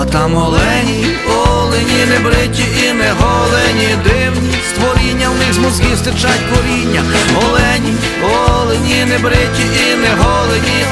А там олені, олені, не бриті і не голені, дивні створіння, в них з мозгів стичать коріння. Олені, олені, не бриті і не голені, олені.